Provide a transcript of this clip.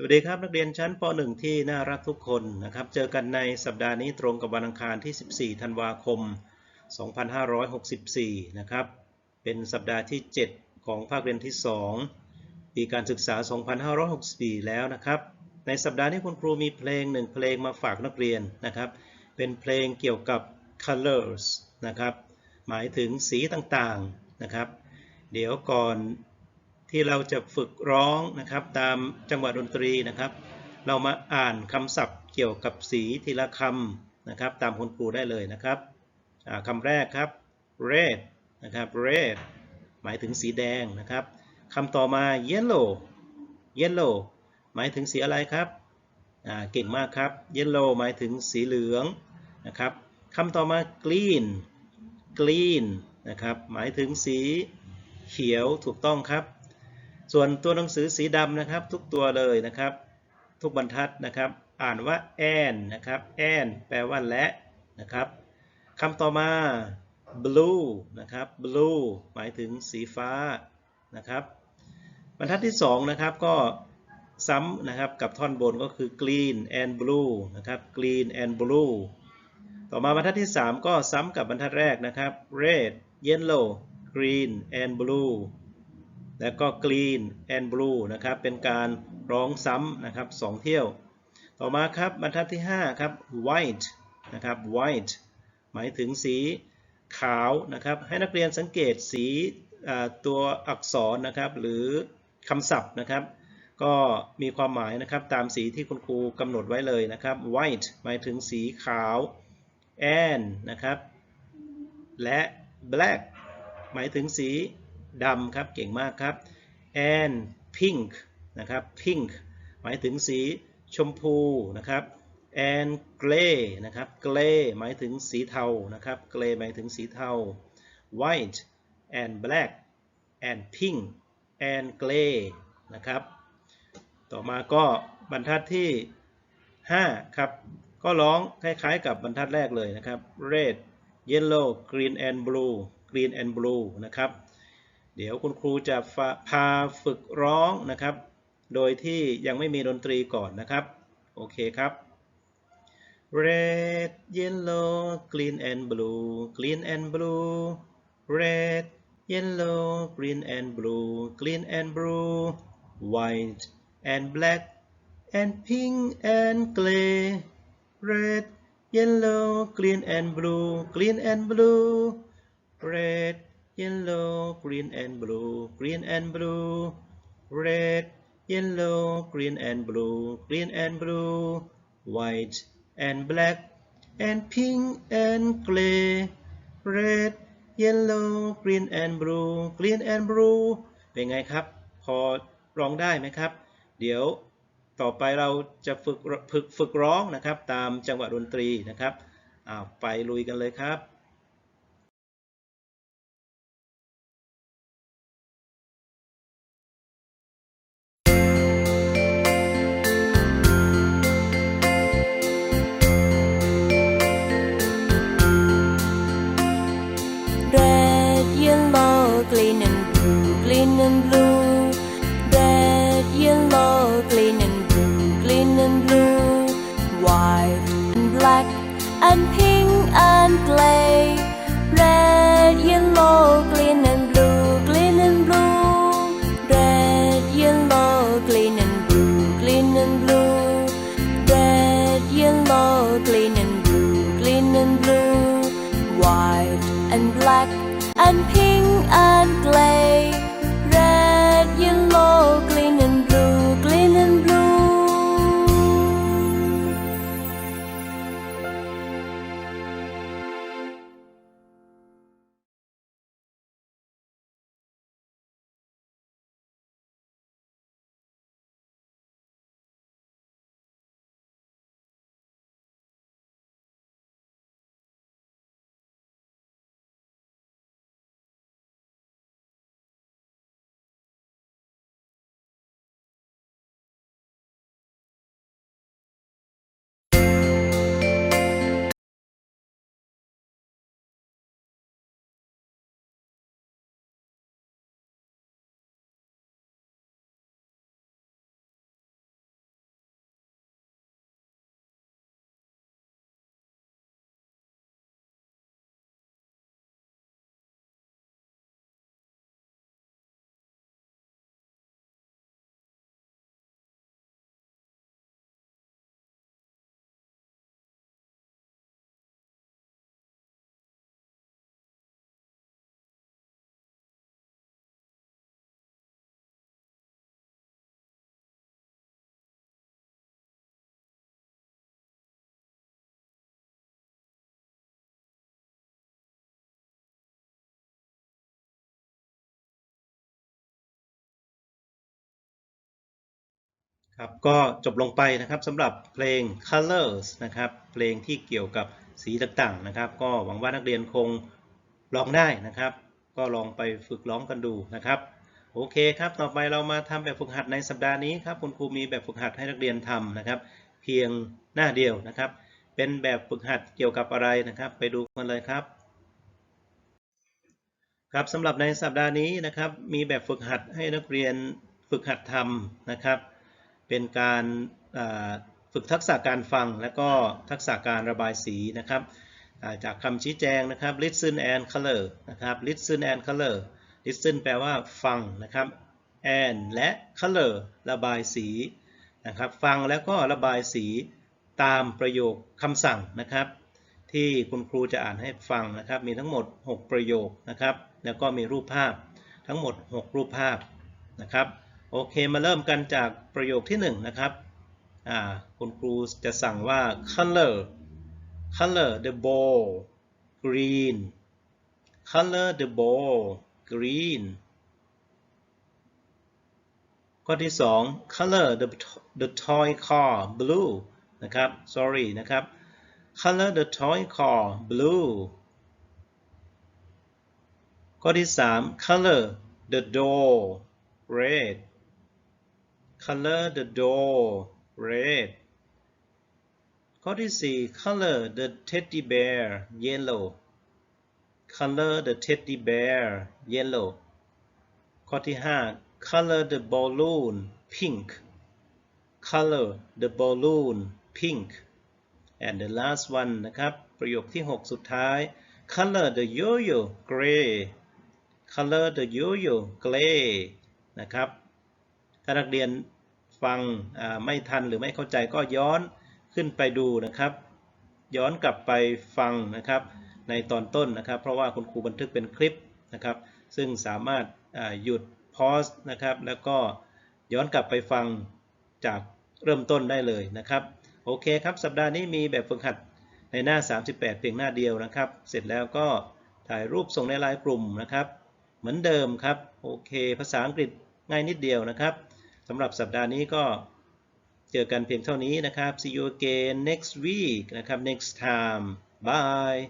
สวัสดีครับนักเรียนชั้นป .1 ที่น่ารักทุกคนนะครับ เจอกันในสัปดาห์นี้ตรงกับวันอังคารที่ 14 ธันวาคม 2564 นะครับ เป็นสัปดาห์ที่ 7 ของภาคเรียนที่ 2 ปีการศึกษา 2564 แล้วนะครับ ในสัปดาห์นี้คุณครูมีเพลงหนึ่งเพลงมาฝากนักเรียนนะครับ เป็นเพลงเกี่ยวกับ colors นะครับ หมายถึงสีต่างๆ นะครับ เดี๋ยวก่อน ที่เราจะฝึกร้องนะครับตามจังหวะดนตรีนะครับ เรามาอ่านคำศัพท์เกี่ยวกับสีทีละคำนะครับ ตามคุณครูได้เลยนะครับอ่าคำแรกครับ red นะครับ red หมายถึงสีแดงนะครับคำต่อมา yellow yellow หมายถึงสีอะไรครับเก่งมากครับ yellow หมายถึงสีเหลืองนะครับคำต่อมา green green นะครับ หมายถึงสีเขียวถูกต้องครับ ส่วนตัวหนังสือสีดำนะครับ ทุกตัวเลยนะครับ ทุกบรรทัดนะครับ อ่านว่า and นะครับ and แปลว่าและนะครับคำต่อมา blue นะครับ blue หมายถึงสีฟ้านะครับ บรรทัดที่ 2 นะครับก็ซ้ำนะครับกับท่อนบนก็คือ green and blue นะครับ green and blue ต่อมาบรรทัดที่ 3 ก็ซ้ำกับบรรทัดแรกนะครับ red yellow green and blue แล้วก็ green and blue นะครับ เป็นการร้องซ้ำนะครับสองเที่ยว ต่อมาครับบรรทัดที่ 5 ครับ white นะครับ white หมายถึงสีขาวนะครับ ให้นักเรียนสังเกตสีตัวอักษรนะครับ หรือคำศัพท์นะครับ ก็มีความหมายนะครับตามสีที่คุณครูกำหนดไว้เลยนะครับ white หมายถึงสีขาว and นะครับ และ black หมายถึงสี ดำครับ เก่งมากครับ and pink นะครับ pink หมายถึงสีชมพูนะครับ and gray นะครับ gray หมายถึงสีเทานะครับ gray หมายถึงสีเทา white and black and pink and gray นะครับ ต่อมาก็บรรทัดที่ 5 ครับ ก็ร้องคล้ายๆกับบรรทัดแรกเลยนะครับ red yellow green and blue green and blue นะครับ เดี๋ยวคุณครูจะพาฝึกร้องนะครับ โดยที่ยังไม่มีดนตรีก่อนนะครับ โอเคครับ red yellow green and blue green and blue red yellow green and blue green and blue white and black and pink and gray red yellow green and blue green and blue red yellow green and blue green and blue red yellow green and blue green and blue white and black and pink and gray red yellow green and blue green and blue เป็นไงครับ พอร้องได้ไหมครับ เดี๋ยวต่อไปเราจะฝึกฝึกฝึกร้องนะครับ ตามจังหวะดนตรีนะครับไปลุยกันเลยครับ and blue. ครับก็จบลงไปนะครับสำหรับเพลง Colors นะครับเพลงที่เกี่ยวกับสีต่างๆนะครับ ก็หวังว่านักเรียนคงร้องได้นะครับ ก็ลองไปฝึกร้องกันดูนะครับโอเคครับต่อไปเรามาทำแบบฝึกหัดในสัปดาห์นี้ครับคุณครูมีแบบฝึกหัดให้นักเรียนทำนะครับ เพียงหน้าเดียวนะครับ เป็นแบบฝึกหัดเกี่ยวกับอะไรนะครับ ไปดูกันเลยครับครับสำหรับในสัปดาห์นี้นะครับ มีแบบฝึกหัดให้นักเรียนฝึกหัดทำนะครับ เป็นการฝึกทักษะการฟังและก็ทักษะการระบายสีนะครับจากคำชี้แจงนะครับ listen and color นะครับ listen and color listen แปลว่าฟังนะครับ and และ color ระบายสีนะครับฟังแล้วก็ระบายสีตามประโยคคำสั่งนะครับ ที่คุณครูจะอ่านให้ฟังนะครับ มีทั้งหมด 6 ประโยคนะครับ แล้วก็มีรูปภาพทั้งหมด 6 รูปภาพนะครับ โอเคมาเริ่มกันจากประโยคที่ 1 นะครับคุณครูจะสั่งว่า color color the ball green color the ball green ข้อที่ 2 color the the toy car blue นะครับ sorry นะครับ color the toy car blue ข้อที่ 3 color the door red color the door red ข้อที่ 4 color the teddy bear yellow color the teddy bear yellow ข้อที่ 5 color the balloon pink color the balloon pink and the last one นะครับ ประโยคที่ 6 สุดท้าย color the yo-yo gray color the yo-yo gray นะครับ ถ้านักเรียนฟังไม่ทันหรือไม่เข้าใจก็ย้อนขึ้นไปดูนะครับ ย้อนกลับไปฟังนะครับในตอนต้นนะครับ เพราะว่าคุณครูบันทึกเป็นคลิปนะครับ ซึ่งสามารถหยุดพอสนะครับ แล้วก็ย้อนกลับไปฟังจากเริ่มต้นได้เลยนะครับ โอเคครับ สัปดาห์นี้มีแบบฝึกหัดในหน้า 38 เพียงหน้าเดียวนะครับ เสร็จแล้วก็ถ่ายรูปส่งในไลน์กลุ่มนะครับ เหมือนเดิมครับ โอเค ภาษาอังกฤษง่ายนิดเดียวนะครับ สำหรับสัปดาห์นี้ก็เจอกันเพียงเท่านี้นะครับ see you again next week นะครับ next time bye